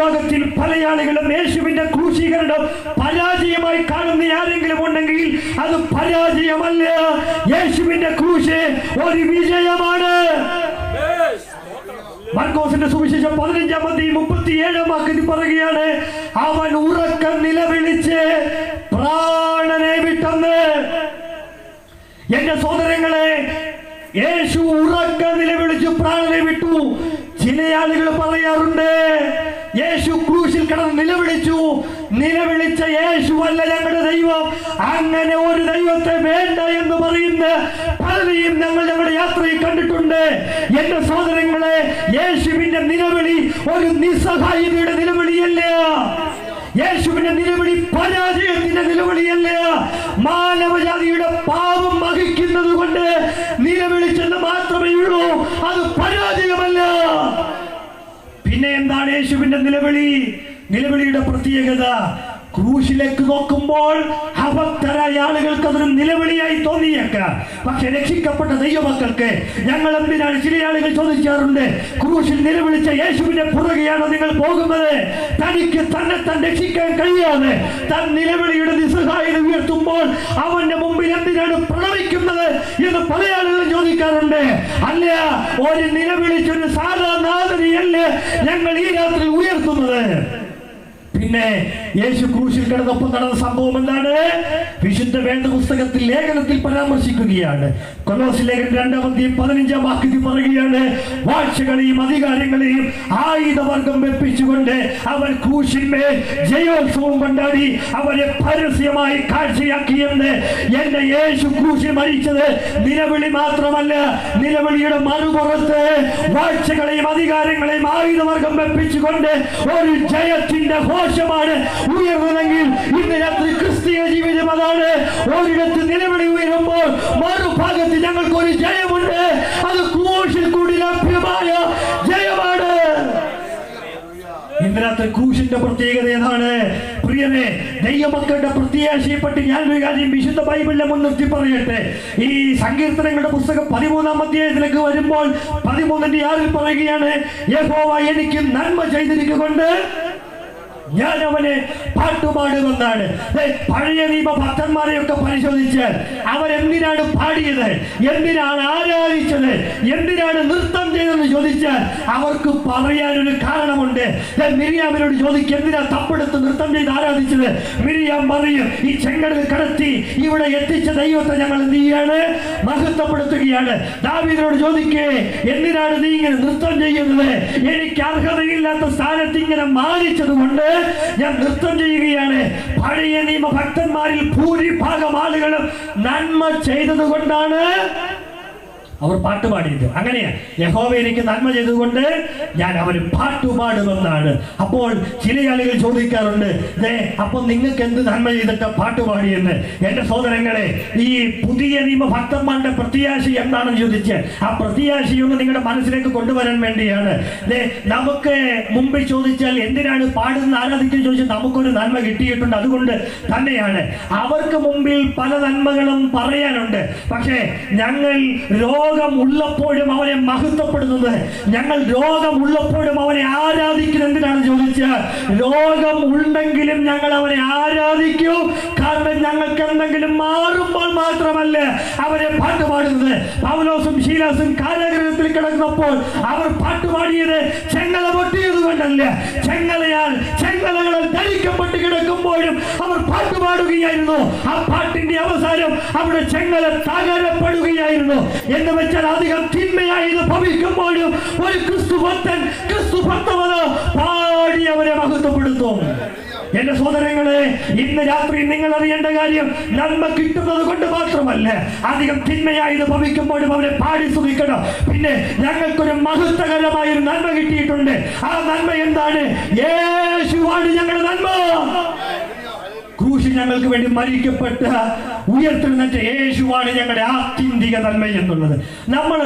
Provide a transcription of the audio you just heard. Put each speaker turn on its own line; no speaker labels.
ലോകത്തിൽ പല ആളുകളും യേശുവിന്റെ ക്രൂശീകരണം പരാജയമായി കാണുന്ന ആരെങ്കിലും ഉണ്ടെങ്കിൽ അത് പരാജയമല്ല. യേശുവിന്റെ ക്രൂശ് ഒരു വിജയമാണ്. മർക്കോസിന്റെ സുവിശേഷം പതിനഞ്ചാം മതി മുപ്പത്തി ഏഴാം വാക്കിൽ പറയുകയാണ് അവൻ ഉറക്കം നിലവിളിച്ച് പ്രാണനെ വിട്ടെന്ന്. എന്റെ സഹോദരങ്ങളെ യേശു ഉറക്കം നിലവിളിച്ച് പ്രാണനെ വിട്ടു. ചില ആളുകൾ പറയാറുണ്ട് യേശു ക്രൂശിൽ കിടന്ന് നിലവിളിച്ചു. നിലവിളിച്ച യേശു അല്ല ഞങ്ങളുടെ ദൈവം. അങ്ങനെ ഒരു ദൈവത്തെ വേണ്ട എന്ന് പറയുന്ന പലരെയും ഞങ്ങൾ ഞങ്ങളുടെ യാത്രയിൽ കണ്ടിട്ടുണ്ട്. എന്റെ സഹോദരങ്ങളെ യേശുവിന്റെ നിലവിളി ഒരു നിസ്സഹായതയുടെ നിലവിളിയല്ല. യേശുവിന്റെ നിലവിളി പരാജയത്തിന്റെ നിലവിളിയല്ല. മാനവജാതിയുടെ പാപം വഹിക്കുന്നത് കൊണ്ട് നിലവിളിച്ചെന്ന് മാത്രമേ ഉള്ളൂ അത് പരാജയമല്ല പിന്നെ എന്താണ് യേശുവിന്റെ നിലവിളി നിലവിളിയുടെ പ്രത്യേകത ക്രൂശിലേക്ക് നോക്കുമ്പോൾ അഭക്തരായ ആളുകൾക്ക് അതൊരു നിലവിളിയായി തോന്നിയേക്കാം. പക്ഷെ രക്ഷിക്കപ്പെട്ട ദൈവമക്കൾക്ക് ഞങ്ങൾ എന്തിനാണ് ചില ആളുകൾ ചോദിക്കാറുണ്ട്? ക്രൂശിൽ നിലവിളിച്ച യേശുവിന്റെ പുറകെയാണോ നിങ്ങൾ പോകുന്നത്? തനിക്ക് തന്നെ താൻ രക്ഷിക്കാൻ കഴിയാതെ താൻ നിലവിളിയുടെ നിസ്സഹായത ഉയർത്തുമ്പോൾ അവന്റെ മുമ്പിൽ എന്തിനാണ് പ്രണവിക്കുന്നത് എന്ന് പല ആളുകളും ചോദിക്കാറുണ്ട്. അല്ല ഒരു നിലവിളിച്ചൊരു സാധാരണ ഞങ്ങൾ ഈ പിന്നെ യേശു ക്രൂശിൽ കിടന്നൊപ്പം നടന്ന സംഭവം എന്താണ്? വിശുദ്ധ വേണ്ട പുസ്തകത്തിൽ ലേഖനത്തിൽ പരാമർശിക്കുകയാണ്. കൊലോസ് ലേഖനം രണ്ടാമത്തെയും പതിനഞ്ചാം വാക്യത്തിൽ പറയുകയാണ് വാഴ്ചകളെയും അധികാരങ്ങളെയും ആയുധവർഗം വെപ്പിച്ചുകൊണ്ട് അവൻ ക്രൂശിന്മേൽ ജയോത്സവം കൊണ്ടാടി അവരെ പരസ്യമായി കാഴ്ചയാക്കിയെന്ന് എന്റെ യേശു ക്രൂശിൽ മരിച്ചത് നിലവിളി മാത്രമല്ല നിലവിളിയുടെ മറുപുറത്ത് വാഴ്ചകളെയും അധികാരങ്ങളെയും ആയുധവർഗം വെപ്പിച്ചുകൊണ്ട് ഒരു ജയത്തിന്റെ ഘോഷമാണ് ഉയർന്നതെങ്കിൽ ഇന്ന് രാത്രി ക്രിസ്തീയ ജീവിതം അതാണ്. ഒരിടത്ത് നിലവിളി ഉയരുമ്പോൾ മറുഭാഗത്ത് ഞങ്ങൾക്ക് ഒരു ജയമുണ്ട്. അത് ക്രൂശിൽ കൂടി ലഭ്യമായ ജയമാണ്. ഇന്ന് രാത്രി ക്രൂശിന്റെ പ്രത്യേകത ഏതാണ്? പ്രിയനെ ദൈവമക്കളുടെ ഞാൻ ഒരു കാര്യം വിശുദ്ധ ബൈബിളിനെ മുൻനിർത്തി പറയട്ടെ. ഈ സങ്കീർത്തനങ്ങളുടെ പുസ്തകം പതിമൂന്നാം അധ്യായത്തിലേക്ക് വരുമ്പോൾ പതിമൂന്നിന്റെ ആറിൽ പറയുകയാണ് യഹോവ എനിക്ക് നന്മ ചെയ്തിരിക്കൊണ്ട് ഞാൻ അവനെ പാട്ടുപാടുമെന്നാണ് പഴയ നിയമ ഭക്തന്മാരെയൊക്കെ പരിശോധിച്ച് അവരെന്തിനാണ് പാടിയത്? എന്തിനാണ് ആരാധിച്ചത്? എന്തിനാണ് നൃത്തം ചെയ്തതെന്ന് ചോദിച്ചാൽ അവർക്ക് പറയാനൊരു കാരണമുണ്ട്. മിരിയാമിനോട് ചോദിക്കും എന്തിനാ തപ്പെടുത്ത് നൃത്തം ചെയ്ത് ആരാധിച്ചത്? മിരിയാം പറയും ഈ ചെങ്കടൽ കടത്തി ഇവിടെ എത്തിച്ച ദൈവത്തെ ഞങ്ങൾ എന്ത് ചെയ്യാണ്? മഹത്വപ്പെടുത്തുകയാണ്. ദാവീദിനോട് ചോദിക്കേ എന്തിനാണ് നീ ഇങ്ങനെ നൃത്തം ചെയ്യുന്നത്? എനിക്ക് അർഹതയില്ലാത്ത സ്ഥാനത്ത് ഇങ്ങനെ മാനിച്ചത് കൊണ്ട് ഞാൻ നൃത്തം ചെയ്യുകയാണ്. പഴയ നിയമ ഭക്തന്മാരിൽ ഭൂരിഭാഗം ആളുകളും നന്മ ചെയ്തത് കൊണ്ടാണ് അവർ പാട്ട് പാടിയത് അങ്ങനെയാ യഹോവ എനിക്ക് നന്മ ചെയ്തുകൊണ്ട് ഞാൻ അവന് പാട്ടുപാടുമെന്നാണ് അപ്പോൾ ചില ആളുകൾ ചോദിക്കാറുണ്ട് അപ്പൊ നിങ്ങൾക്ക് എന്ത് നന്മ ചെയ്തിട്ട് പാട്ട് പാടിയെന്ന്? എന്റെ സഹോദരങ്ങളെ ഈ പുതിയ നിയമ ഭക്തന്മാരുടെ പ്രത്യാശ എന്താണെന്ന് ചോദിച്ച് ആ പ്രത്യാശയൊന്ന് നിങ്ങളുടെ മനസ്സിലേക്ക് കൊണ്ടുവരാൻ വേണ്ടിയാണ്. നമുക്ക് മുമ്പിൽ ചോദിച്ചാൽ എന്തിനാണ് പാടുന്ന ആരാധിക്കാൻ ചോദിച്ചാൽ നമുക്കൊരു നന്മ കിട്ടിയിട്ടുണ്ട്. അതുകൊണ്ട് തന്നെയാണ്. അവർക്ക് മുമ്പിൽ പല നന്മകളും പറയാനുണ്ട്. പക്ഷേ ഞങ്ങൾ രോഗം ഉള്ളപ്പോഴും അവനെ മഹത്വപ്പെടുന്നത്. ഞങ്ങൾ രോഗം ഉള്ളപ്പോഴും അവനെ ആരാധിക്കുന്നത് എന്തിനാണ് ചോദിച്ചാൽ രോഗം ഉണ്ടെങ്കിലും ഞങ്ങൾ അവനെ ആരാധിക്കൂ. കാരണം ഞങ്ങൾക്ക് എന്തെങ്കിലും മാറുമ്പോൾ മാത്രമല്ല അവരെ പാട്ട് പാടുന്നത്. പൗലോസും ശീലാസും കാരാഗ്രഹത്തിൽ കിടന്നപ്പോൾ അവർ പാട്ട് പാടിയത് ചെങ്ങല പൊട്ടിയത് കൊണ്ടല്ല. ചെങ്ങലയാൽ ചെങ്ങലകളാൽ ധരിക്കപ്പെട്ട് കിടക്കുമ്പോഴും അവർ പാട്ട് പാടുകയായിരുന്നു. ആ പാട്ടിന്റെ അവസാനം അവിടെ ചെങ്ങല തകരപ്പെടുകയായിരുന്നു. എന്ന് വെച്ചാൽ അധികം തിന്മയായി ഇത് ഭവിക്കുമ്പോഴും ഒരു ക്രിസ്തു ഭക്തൻ ക്രിസ്തു ഭക്തമത് പാടി അവരെ മഹത്വപ്പെടുത്തും. എന്റെ സഹോദരങ്ങളെ ഇന്ന് രാത്രി നിങ്ങൾ അറിയേണ്ട കാര്യം നന്മ കിട്ടുന്നത് കൊണ്ട് മാത്രമല്ല അധികം തിന്മയായി ഭവിക്കുമ്പോഴും അവരെ പാടി സ്തുതിക്കണം. പിന്നെ ഞങ്ങൾക്കൊരു മഹത്വകരമായ ഒരു നന്മ കിട്ടിയിട്ടുണ്ട്. ആ നന്മ എന്താണ്? യേശുവാണ് ഞങ്ങളുടെ നന്മ. ക്രൂശിൽ ഞങ്ങൾക്ക് വേണ്ടി മരിക്കപ്പെട്ട ഉയർത്തെഴുന്നേറ്റ യേശുവാണ് ഞങ്ങളുടെ ആത്യന്തിക നന്മ എന്നുള്ളത്. നമ്മൾ